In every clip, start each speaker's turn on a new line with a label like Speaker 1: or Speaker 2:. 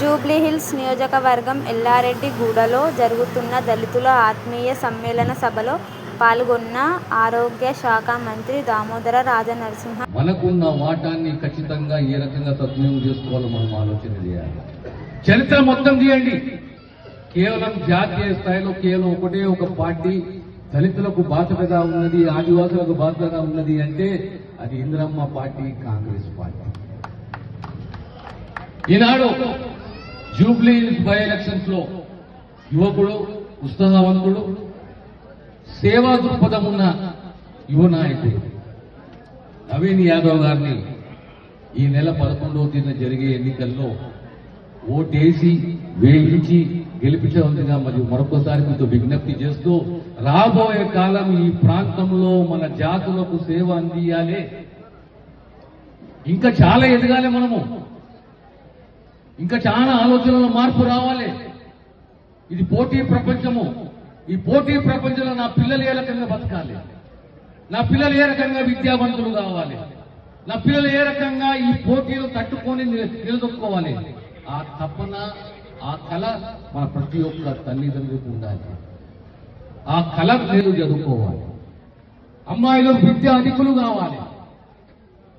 Speaker 1: జూబ్లీహిల్స్ నియోజకవర్గం ఎల్లారెడ్డిగూడలో జరుగుతున్న దళితుల ఆత్మీయ సమ్మేళన సభలో పాల్గొన్న ఆరోగ్య శాఖ మంత్రి దామోదర రాజనరసింహ
Speaker 2: మనకున్న వాటాన్ని ఖచ్చితంగా ఏ రకంగా సద్వినియోగం చేసుకోవాలో మనం ఆలోచన చేయాలి. చరిత్ర మొత్తం తీయండి. కేవలం జాతీయ స్థాయిలో కేవలం ఒకటే ఒక పార్టీ దళితులకు బాధ్యతగా ఉన్నది ఆదివాసులకు బాధ్యతగా ఉన్నది అంటే అది ఇందిరమ్మ పార్టీ కాంగ్రెస్ పార్టీ. ఈనాడు జూబ్లీ బై ఎలక్షన్స్లో యువకుడు ఉత్సాహవంతుడు సేవా దృక్పథం ఉన్న యువ నాయకుడు నవీన్ యాదవ్ గారిని ఈ నెల పదకొండవ తేదీన జరిగే ఎన్నికల్లో ఓటేసి వేయించి గెలిపించవలసిందిగా మరియు మరొకసారి మీతో విజ్ఞప్తి చేస్తూ రాబోయే కాలం ఈ ప్రాంతంలో మన జాతులకు సేవ అందియాలి. ఇంకా చాలా ఎదగాలి మనము. ఇంకా చాలా ఆలోచనలో మార్పు రావాలి. ఇది పోటీ ప్రపంచము. ఈ పోటీ ప్రపంచంలో నా పిల్లలు ఏ రకంగా బతకాలి? నా పిల్లలు ఏ రకంగా విద్యావంతులు కావాలి? నా పిల్లలు ఏ రకంగా ఈ పోటీలు తట్టుకొని నిలదొక్కోవాలి ఆ తపన ఆ కళ మన ప్రతి ఒక్క తల్లిదండ్రులకు ఉండాలి. ఆ కళ నేను చదువుకోవాలి. అమ్మాయిలు విద్యా అధికులు కావాలి.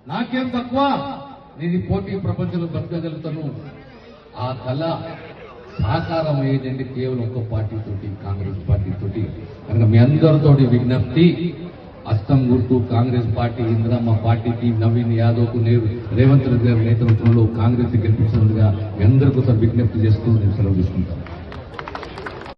Speaker 2: నాకేం తక్కువ? నేను ఈ పోటీ ప్రపంచంలో బతకగలుగుతాను ఆ కళ సాకారం అయ్యేదంటే కేవలం ఒక పార్టీ తోటి కాంగ్రెస్ పార్టీ తోటి కనుక మీ అందరితోటి విజ్ఞప్తి అస్తం గుర్తు కాంగ్రెస్ పార్టీ ఇందిరమ్మ పార్టీకి నవీన్ యాదవ్ నేరు రేవంత్ రెడ్డి గారి నేతృత్వంలో కాంగ్రెస్ గెలిపించినందుగా మీ అందరికీ విజ్ఞప్తి చేస్తూ నేను సెలవు తీసుకుంటాను.